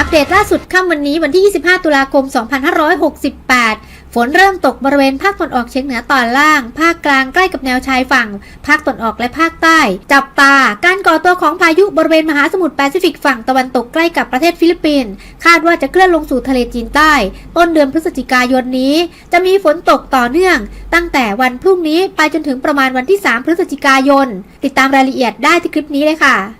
อัปเดตล่าสุดค่ำวันนี้วันที่ 25 ตุลาคม 2568 ฝนเริ่มตกบริเวณภาคตะวันออกเฉียงเหนือตอนล่าง ภาคกลางใกล้กับแนวชายฝั่ง ภาคตะวันออกและภาคใต้ จับตา การก่อตัวของพายุบริเวณมหาสมุทรแปซิฟิกฝั่งตะวันตกใกล้กับประเทศฟิลิปปินส์ คาดว่าจะเคลื่อนลงสู่ทะเลจีนใต้ ต้นเดือนพฤศจิกายนนี้ จะมีฝนตกต่อเนื่อง ตั้งแต่วันพรุ่งนี้ไปจนถึงประมาณวันที่ 3 พฤศจิกายน ติดตามรายละเอียดได้ที่คลิปนี้เลยค่ะ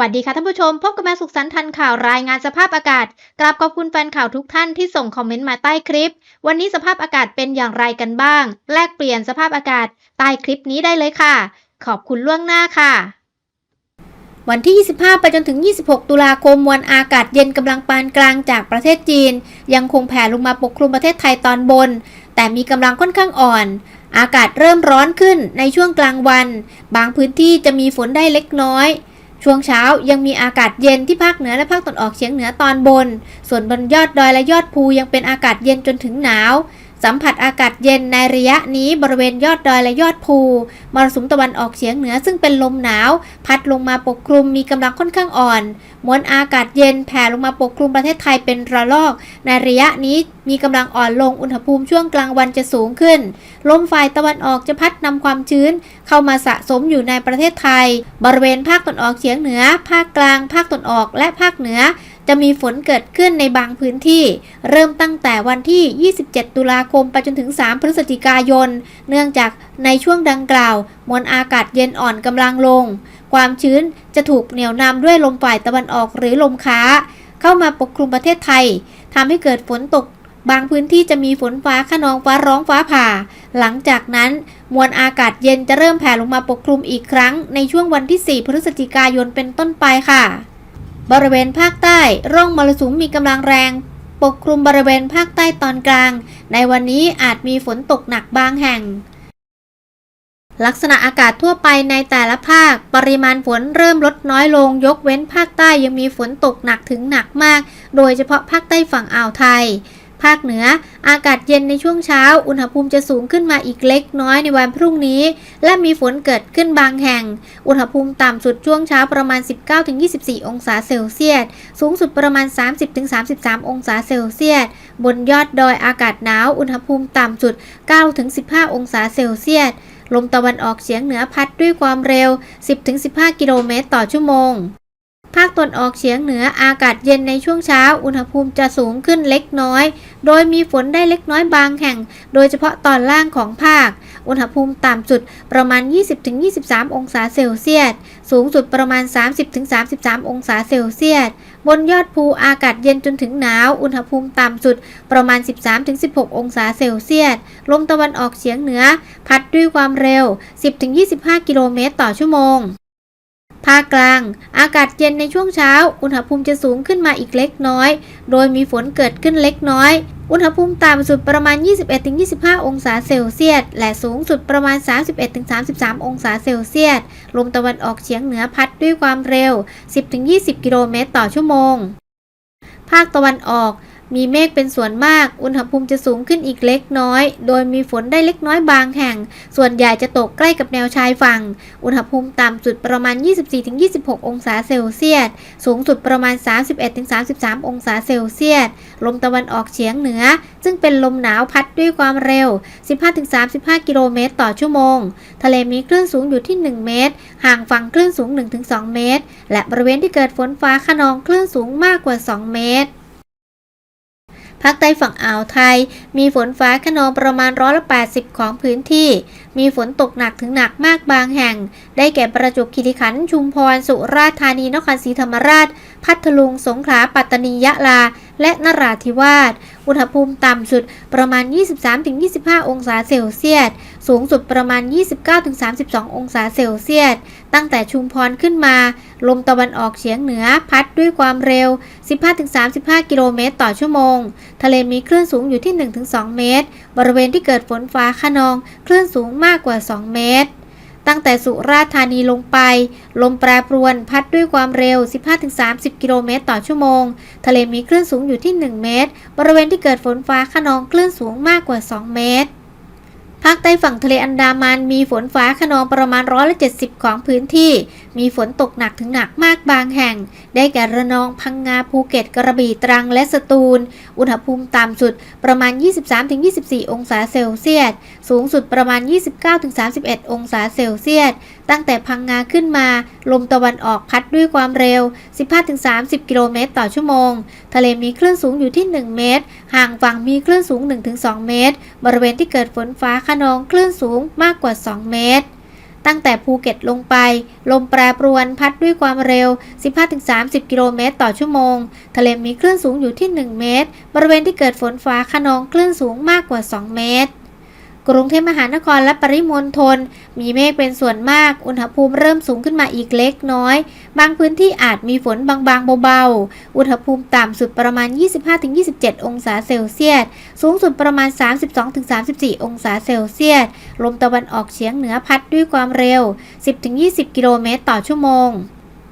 วัสดีค่ะท่านผู้ชม พบกับแมวสุขสันต์ทันข่าวรายงานสภาพอากาศ กราบขอบคุณแฟนข่าวทุกท่านที่ส่งคอมเมนต์มาใต้คลิป วันนี้สภาพอากาศเป็นอย่างไรกันบ้าง แลกเปลี่ยนสภาพอากาศใต้คลิปนี้ได้เลยค่ะ ขอบคุณล่วงหน้าค่ะ วันที่ 25 ไปจนถึง 26 ตุลาคมมวลอากาศเย็นกำลังปานกลางจากประเทศจีน ยังคงแผ่ลงมาปกคลุมประเทศไทยตอนบน แต่มีกำลังค่อนข้างอ่อนอากาศเริ่มร้อนขึ้นในช่วงกลางวัน บางพื้นที่จะมีฝนได้เล็กน้อย ช่วงเช้ายังมีอากาศเย็นที่ภาคเหนือและภาคตะวันออกเฉียงเหนือตอนบน ส่วนบนยอดดอยและยอดภูยังเป็นอากาศเย็นจนถึงหนาว สัมผัสอากาศเย็นในระยะนี้บริเวณยอดดอยและยอดภูมรสุมตะวันออกเฉียงเหนือซึ่งเป็นลมหนาว พัดลงมาปกคลุมมีกำลังค่อนข้างอ่อน มวลอากาศเย็นแผ่ลงมาปกคลุมประเทศไทยเป็นระลอก ในระยะนี้มีกำลังอ่อนลงอุณหภูมิช่วงกลางวันจะสูงขึ้น ลมฝ่ายตะวันออกจะพัดนำความชื้น เข้ามาสะสมอยู่ในประเทศไทย บริเวณภาคตะวันออกเฉียงเหนือ ภาคกลาง ภาคตะวันออกและภาคเหนือ จะมีฝนเกิดขึ้นในบางพื้นที่ เริ่มตั้งแต่วันที่ 27 ตุลาคมไปจนถึง 3 พฤศจิกายน เนื่องจากในช่วงดังกล่าว มวลอากาศเย็นอ่อนกำลังลง ความชื้นจะถูกเหนี่ยวนำด้วยลมฝ่ายตะวันออกหรือลมค้า เข้ามาปกคลุมประเทศไทยทำให้เกิดฝนตก บางพื้นที่จะมีฝนฟ้าขนองฟ้าร้องฟ้าผ่า หลังจากนั้นมวลอากาศเย็นจะเริ่มแผ่ลงมาปกคลุมอีกครั้ง ในช่วงวันที่ 4 พฤศจิกายนเป็นต้นไปค่ะ บริเวณภาคใต้ ร่องมรสุมมีกำลังแรง ปกคลุมบริเวณภาคใต้ตอนกลาง ในวันนี้อาจมีฝนตกหนักบางแห่ง ลักษณะอากาศทั่วไปในแต่ละภาค ปริมาณฝนเริ่มลดน้อยลง ยกเว้นภาคใต้ยังมีฝนตกหนักถึงหนักมาก โดยเฉพาะภาคใต้ฝั่งอ่าวไทย ภาคเหนือ อากาศเย็นในช่วงเช้า อุณหภูมิจะสูงขึ้นมาอีกเล็กน้อยในวันพรุ่งนี้ และมีฝนเกิดขึ้นบางแห่ง อุณหภูมิต่ำสุดช่วงเช้าประมาณ 19-24 องศาเซลเซียส สูงสุดประมาณ 30-33 องศาเซลเซียส บนยอดดอยอากาศหนาว อุณหภูมิต่ำสุด 9-15 องศาเซลเซียส ลมตะวันออกเฉียงเหนือพัดด้วยความเร็ว 10-15 กิโลเมตรต่อชั่วโมง ภาคตะวันออกเฉียงเหนืออากาศเย็นในช่วงเช้า อุณหภูมิจะสูงขึ้นเล็กน้อย โดยมีฝนได้เล็กน้อยบางแห่ง โดยเฉพาะตอนล่างของภาค อุณหภูมิต่ำสุดประมาณ 20-23 องศาเซลเซียส สูงสุดประมาณ 30-33 องศาเซลเซียส บนยอดภูอากาศเย็นจนถึงหนาว อุณหภูมิต่ำสุดประมาณ 13-16 องศาเซลเซียส ลมตะวันออกเฉียงเหนือ พัดด้วยความเร็ว 10-25 กิโลเมตรต่อชั่วโมง ภาคกลาง อากาศเย็นในช่วงเช้า อุณหภูมิจะสูงขึ้นมาอีกเล็กน้อย โดยมีฝนเกิดขึ้นเล็กน้อย อุณหภูมิต่ำสุดประมาณ 21-25 องศาเซลเซียส และสูงสุดประมาณ 31-33 องศาเซลเซียส ลมตะวันออกเฉียงเหนือพัดด้วยความเร็ว 10-20 กิโลเมตรต่อชั่วโมง ภาคตะวันออก มีเมฆเป็นส่วนมาก อุณหภูมิจะสูงขึ้นอีกเล็กน้อย โดยมีฝนได้เล็กน้อยบางแห่ง ส่วนใหญ่จะตกใกล้กับแนวชายฝั่ง อุณหภูมิต่ำสุดประมาณ 24-26 องศาเซลเซียส สูงสุดประมาณ 31-33 องศาเซลเซียส ลมตะวันออกเฉียงเหนือ ซึ่งเป็นลมหนาวพัดด้วยความเร็ว 15-35 กิโลเมตรต่อชั่วโมง ทะเลมีคลื่นสูงอยู่ที่ 1 เมตร ห่างฝั่งคลื่นสูง 1-2 เมตร และบริเวณที่เกิดฝนฟ้าขนองคลื่นสูงมากกว่า 2 เมตร ภาคใต้ฝั่งอ่าวไทย มีฝนฟ้าขนองประมาณร้อยละ80ของพื้นที่ มีฝนตกหนักถึงหนักมากบางแห่ง ได้แก่ประจวบคีรีขันธ์ชุมพร สุราษฎร์ธานี นครศรีธรรมราช พัทลุง สงขลา ปัตตานี ยะลา และนราธิวาส อุณหภูมิต่ำสุดประมาณ 23-25 องศาเซลเซียส สูงสุดประมาณ 29-32 องศาเซลเซียส ตั้งแต่ชุมพรขึ้นมา ลมตะวันออกเฉียงเหนือพัดด้วยความเร็ว 15-35 กิโลเมตรต่อชั่วโมง ทะเลมีคลื่นสูงอยู่ที่ 1-2 เมตร บริเวณที่เกิดฝนฟ้าขนอง คลื่นสูงมากกว่า 2 เมตร ตั้งแต่สุราษฎร์ธานีลงไป ลมแปรปรวนพัดด้วยความเร็ว 15-30 กิโลเมตรต่อชั่วโมง ทะเลมีคลื่นสูงอยู่ที่ 1 เมตร บริเวณที่เกิดฝนฟ้าขนองคลื่นสูงมากกว่า 2 เมตร ภาคใต้ฝั่งทะเลอันดามันมีฝนฟ้าขนองประมาณร้อยละเจ็ดสิบของพื้นที่ มีฝนตกหนักถึงหนักมากบางแห่ง ได้แก่ระนองพังงาภูเก็ตกระบี่ตรังและสตูล อุณหภูมิต่ำสุดประมาณ 23-24 องศาเซลเซียส สูงสุดประมาณ 29-31 องศาเซลเซียส ตั้งแต่พังงาขึ้นมา ลมตะวันออกพัดด้วยความเร็ว 15-30 กิโลเมตรต่อชั่วโมง ทะเลมีคลื่นสูงอยู่ที่ 1 เมตร ห่างฝั่งมีคลื่นสูง 1-2 เมตร บริเวณที่เกิดฝนฟ้าขนองคลื่นสูงมากกว่า 2 เมตรตั้งแต่ภูเก็ตลงไป ลมแปรปรวนพัดด้วยความเร็ว 15-30 กิโลเมตรต่อชั่วโมง ทะเลมีคลื่นสูงอยู่ที่ 1 เมตร บริเวณที่เกิดฝนฟ้าขนองคลื่นสูงมากกว่า 2 เมตร กรุงเทพมหานครและปริมณฑลมีเมฆเป็นส่วนมาก อุณหภูมิเริ่มสูงขึ้นมาอีกเล็กน้อย บางพื้นที่อาจมีฝนบางๆเบาๆ อุณหภูมิต่ำสุดประมาณ 25-27 องศาเซลเซียส สูงสุดประมาณ 32-34 องศาเซลเซียส ลมตะวันออกเฉียงเหนือพัดด้วยความเร็ว 10-20 กิโลเมตรต่อชั่วโมง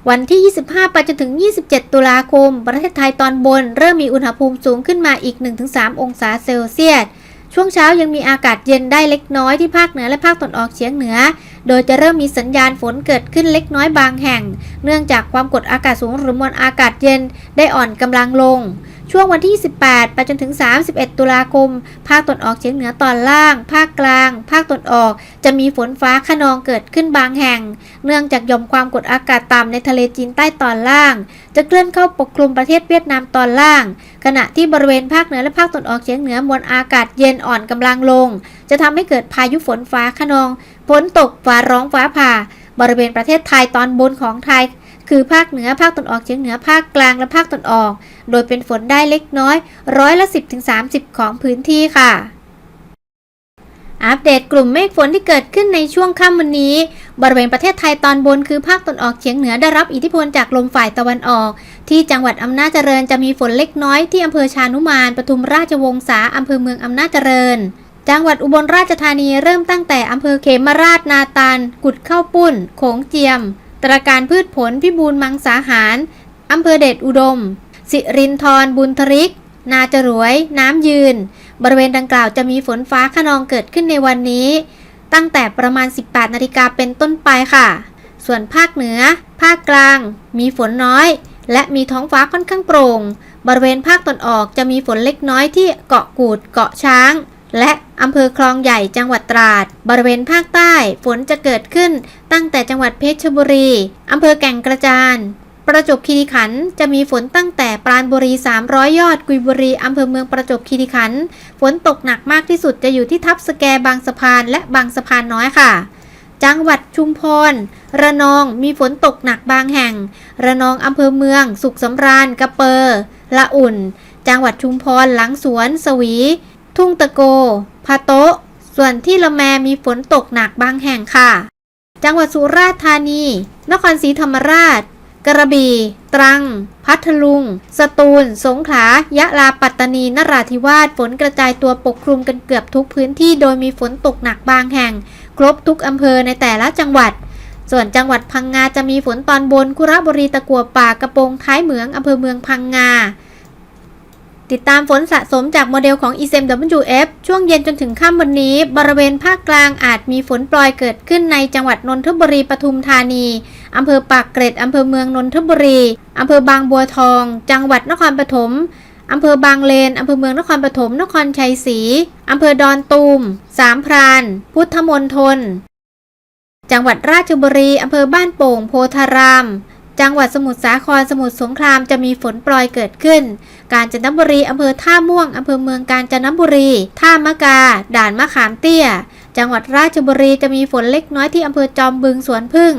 วันที่ 25 ไปจนถึง 27 ตุลาคม ประเทศไทยตอนบน เริ่มมีอุณหภูมิสูงขึ้นมาอีก 1-3 องศาเซลเซียส ช่วงเช้ายังมีอากาศเย็นได้เล็กน้อยที่ภาคเหนือและภาคตะวันออกเฉียงเหนือ โดยจะเริ่มมีสัญญาณฝนเกิดขึ้นเล็กน้อยบางแห่ง เนื่องจากความกดอากาศสูงหรือมวลอากาศเย็นได้อ่อนกำลังลง ช่วงวันที่28ไปจนถึง 31 ตุลาคม ภาคตะวันออกเฉียงเหนือตอนล่าง ภาคกลาง ภาคตะวันออก จะมีฝนฟ้าขนองเกิดขึ้นบางแห่ง เนื่องจากย่อมความกดอากาศต่ำในทะเลจีนใต้ตอนล่าง จะเคลื่อนเข้าปกคลุมประเทศเวียดนามตอนล่าง ขณะที่บริเวณภาคเหนือและภาคตะวันออกเฉียงเหนือมวลอากาศเย็นอ่อนกำลังลง จะทำให้เกิดพายุฝนฟ้าขนองฝนตกฟ้าร้องฟ้าผ่า บริเวณประเทศไทยตอนบนของไทย คือภาคเหนือ ภาคตะวันออกเฉียงเหนือ ภาคกลาง และภาคตะวันออก โดยเป็นฝนได้เล็กน้อย ร้อยละ 10-30 ของพื้นที่ค่ะ อัปเดตกลุ่มเมฆฝนที่เกิดขึ้นในช่วงค่ำวันนี้ บริเวณประเทศไทยตอนบนคือภาคตะวันออกเฉียงเหนือได้รับอิทธิพลจากลมฝ่ายตะวันออก ที่จังหวัดอำนาจเจริญจะมีฝนเล็กน้อยที่อำเภอชานุมาน ปทุมราชวงศาอำเภอเมืองอำนาจเจริญจังหวัดอุบลราชธานีเริ่มตั้งแต่อำเภอเขมราชนาตาล กุดเข้าปุ้น โขงเจียม ตราการพืชผลพิบูลมังสาหารอำเภอเดชอุดม สิรินทรบุญทริก นาจรวย น้ำยืน บริเวณดังกล่าวจะมีฝนฟ้าขนองเกิดขึ้นในวันนี้ ตั้งแต่ประมาณ 18 นาฬิกาเป็นต้นไปค่ะ ส่วนภาคเหนือ ภาคกลาง มีฝนน้อย และมีท้องฟ้าค่อนข้างโปร่ง บริเวณภาคตอนออกจะมีฝนเล็กน้อยที่เกาะกูด เกาะช้าง และอำเภอคลองใหญ่จังหวัดตราด บริเวณภาคใต้ฝนจะเกิดขึ้นตั้งแต่จังหวัดเพชรบุรีอำเภอแก่งกระจานประจวบคีรีขันธ์จะมีฝนตั้งแต่ปราณบุรี 300 ยอด กุยบุรีอำเภอเมืองประจวบคีรีขันธ์ฝนตกหนักมากที่สุดจะอยู่ที่ทับสแกบางสะพานและบางสะพานน้อยค่ะ จังหวัดชุมพร ระนองมีฝนตกหนักบางแห่ง ระนองอำเภอเมือง สุขสำราญกระเปอร์ละอุ่น จังหวัดชุมพรหลังสวน สวี ทุ่งตะโกพะโต๊ะ ส่วนที่ละแมมีฝนตกหนักบางแห่งค่ะ จังหวัดสุราษฎร์ธานี นครศรีธรรมราช กระบี่ ตรัง พัทลุง สตูล สงขลา ยะลา ปัตตานี นราธิวาส ฝนกระจายตัวปกคลุมกันเกือบทุกพื้นที่ โดยมีฝนตกหนักบางแห่ง ครบทุกอำเภอในแต่ละจังหวัดส่วนจังหวัดพังงาจะมีฝนตอนบนคุระบุรีตะกัวป่ากระโปรงท้ายเหมืองอำเภอเมืองพังงา ติดตามฝนสะสมจากโมเดลของ ECMWF ช่วงเย็นจนถึงค่ำวันนี้ บริเวณภาคกลางอาจมีฝนปล่อยเกิดขึ้นในจังหวัดนนทบุรีปทุมธานีอำเภอปากเกร็ดอำเภอเมืองนนทบุรีอำเภอบางบัวทอง จังหวัดนครปฐมอำเภอบางเลนอำเภอเมืองนครปฐมนครชัยศรีอำเภอดอนตูม สามพราน พุทธมณฑลจังหวัดราชบุรีอำเภอบ้านโป่งโพธาราม จังหวัดสมุทรสาครสมุทรสงครามจะมีฝนปลอยเกิดขึ้น กาญจนบุรีอำเภอท่าม่วงอำเภอเมืองกาญจนบุรี ท่ามะกา ด่านมะขามเตี้ย จังหวัดราชบุรีจะมีฝนเล็กน้อยที่อำเภอจอมบึงสวนพึ่ง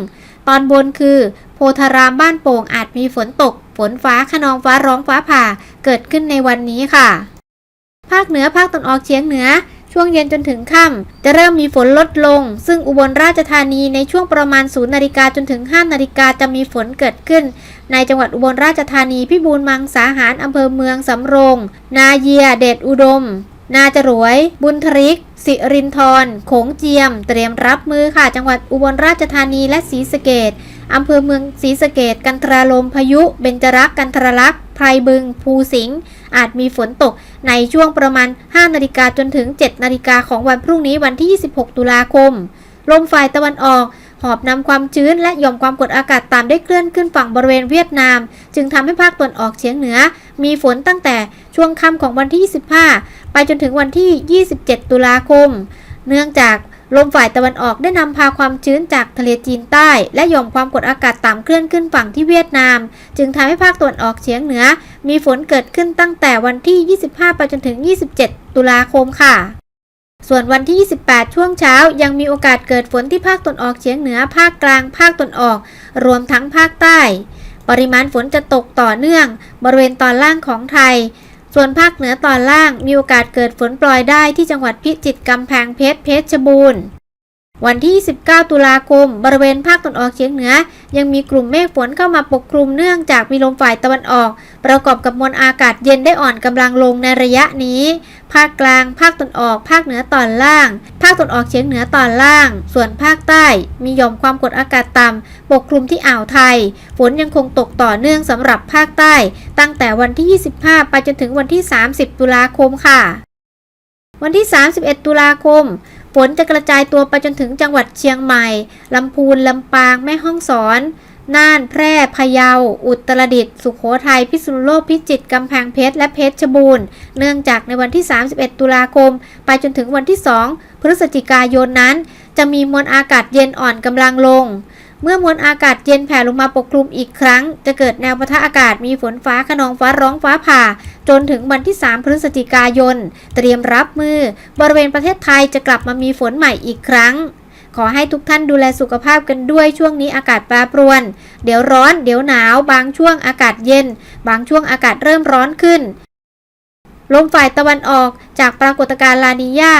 ตอนบนคือ โพธารามบ้านโป่งอาจมีฝนตก ฝนฟ้าขนองฟ้าร้องฟ้าผ่าเกิดขึ้นในวันนี้ค่ะ ภาคเหนือภาคตะวันออกเฉียงเหนือ ช่วงเย็นจนถึงค่ำจะเริ่มมีฝนลดลง ซึ่งอุบลราชธานีในช่วงประมาณ0นาฬิกาจนถึง5นาฬิกาจะมีฝนเกิดขึ้น ในจังหวัดอุบลราชธานีพิบูลมังสาหารอำเภอเมืองสำโรง นาเยีย เดชอุดม นาจรวย บุญทริก สิรินทรโขงเจียม เตรียมรับมือค่ะจังหวัดอุบลราชธานีและศรีสะเกดอำเภอเมืองศรีสะเกดกันทราลมพายุ เบญจรักกันทรลักษ์ไพรบึง ภูสิงห์ อาจมีฝนตกในช่วงประมาณ 5 นาฬิกาจนถึง 7 นาฬิกาของวันพรุ่งนี้วันที่ 26 ตุลาคม ลมฝ่ายตะวันออกหอบนำความชื้นและหย่อมความกดอากาศต่ำได้เคลื่อนขึ้นฝั่งบริเวณเวียดนาม จึงทำให้ภาคตะวันออกเฉียงเหนือ มีฝนตั้งแต่ช่วงค่ำของวันที่ 25 ไปจนถึงวันที่ 27 ตุลาคม เนื่องจาก ลมฝ่ายตะวันออกได้นำพาความชื้นจากทะเลจีนใต้ และหย่อมความกดอากาศต่ำเคลื่อนขึ้นฝั่งที่เวียดนาม จึงทำให้ภาคตะวันออกเฉียงเหนือ มีฝนเกิดขึ้นตั้งแต่วันที่ 25 ไปจนถึง 27 ตุลาคมค่ะ ส่วนวันที่ 28 ช่วงเช้า ยังมีโอกาสเกิดฝนที่ภาคตะวันออกเฉียงเหนือ ภาคกลาง ภาคตะวันออก รวมทั้งภาคใต้ ปริมาณฝนจะตกต่อเนื่อง บริเวณตอนล่างของไทย ส่วนภาคเหนือตอนล่างมีโอกาสเกิดฝนโปรยได้ที่จังหวัดพิจิตรกำแพงเพชรเพชรบูรณ์ วันที่ 19 ตุลาคม บริเวณภาคตะวันออกเฉียงเหนือ ยังมีกลุ่มเมฆฝนเข้ามาปกคลุมเนื่องจากมีลมฝ่ายตะวันออก ประกอบกับมวลอากาศเย็นได้อ่อนกำลังลงในระยะนี้ ภาคกลาง ภาคตะวันออก ภาคเหนือตอนล่าง ภาคตะวันออกเฉียงเหนือตอนล่าง ส่วนภาคใต้มีหย่อมความกดอากาศต่ำปกคลุมที่อ่าวไทย ฝนยังคงตกต่อเนื่องสำหรับภาคใต้ ตั้งแต่วันที่ 25 ไปจนถึงวันที่ 30 ตุลาคมค่ะ วันที่ 31 ตุลาคม ฝนจะกระจายตัวไปจนถึงจังหวัดเชียงใหม่ ลำพูน ลำปาง แม่ฮ่องสอน น่าน แพร่ พะเยา อุตรดิตถ์ สุโขทัย พิษณุโลก พิจิตร กำแพงเพชร และเพชรบูรณ์ เนื่องจากในวันที่ 31 ตุลาคม ไปจนถึงวันที่ 2 พฤศจิกายนนั้น จะมีมวลอากาศเย็นอ่อนกำลังลง เมื่อมวลอากาศเย็นแผ่ลงมาปกคลุมอีกครั้ง จะเกิดแนวปะทะอากาศมีฝนฟ้าขนองฟ้าร้องฟ้าผ่า จนถึงวันที่ 3 พฤศจิกายน เตรียมรับมือ บริเวณประเทศไทยจะกลับมามีฝนใหม่อีกครั้ง ขอให้ทุกท่านดูแลสุขภาพกันด้วยช่วงนี้อากาศแปรปรวน เดี๋ยวร้อน เดี๋ยวหนาว บางช่วงอากาศเย็น บางช่วงอากาศเริ่มร้อนขึ้นลมฝ่ายตะวันออกจากปรากฏการณ์ลานีญา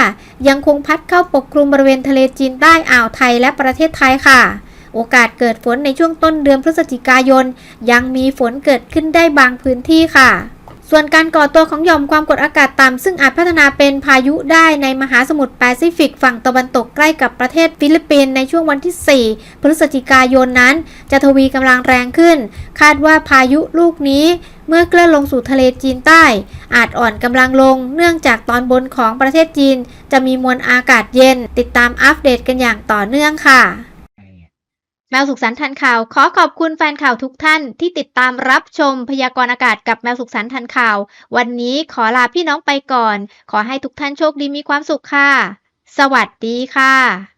ยังคงพัดเข้าปกคลุมบริเวณทะเลจีนใต้อ่าวไทยและประเทศไทยค่ะ โอกาสเกิดฝนในช่วงต้นเดือนพฤศจิกายน ยังมีฝนเกิดขึ้นได้บางพื้นที่ค่ะ ส่วนการก่อตัวของหย่อมความกดอากาศต่ำซึ่งอาจพัฒนาเป็นพายุได้ในมหาสมุทรแปซิฟิกฝั่งตะวันตกใกล้กับประเทศฟิลิปปินส์ในช่วงวันที่ 4 พฤศจิกายนนั้น จะทวีกำลังแรงขึ้น คาดว่าพายุลูกนี้เมื่อเคลื่อนลงสู่ทะเลจีนใต้ อาจอ่อนกำลังลง เนื่องจากตอนบนของประเทศจีน จะมีมวลอากาศเย็น ติดตามอัปเดตกันอย่างต่อเนื่องค่ะ แมวสุขสันต์ทันข่าว ขอขอบคุณแฟนข่าวทุกท่านที่ติดตามรับชมพยากรณ์อากาศกับแมวสุขสันต์ทันข่าว วันนี้ขอลาพี่น้องไปก่อน ขอให้ทุกท่านโชคดีมีความสุขค่ะ สวัสดีค่ะ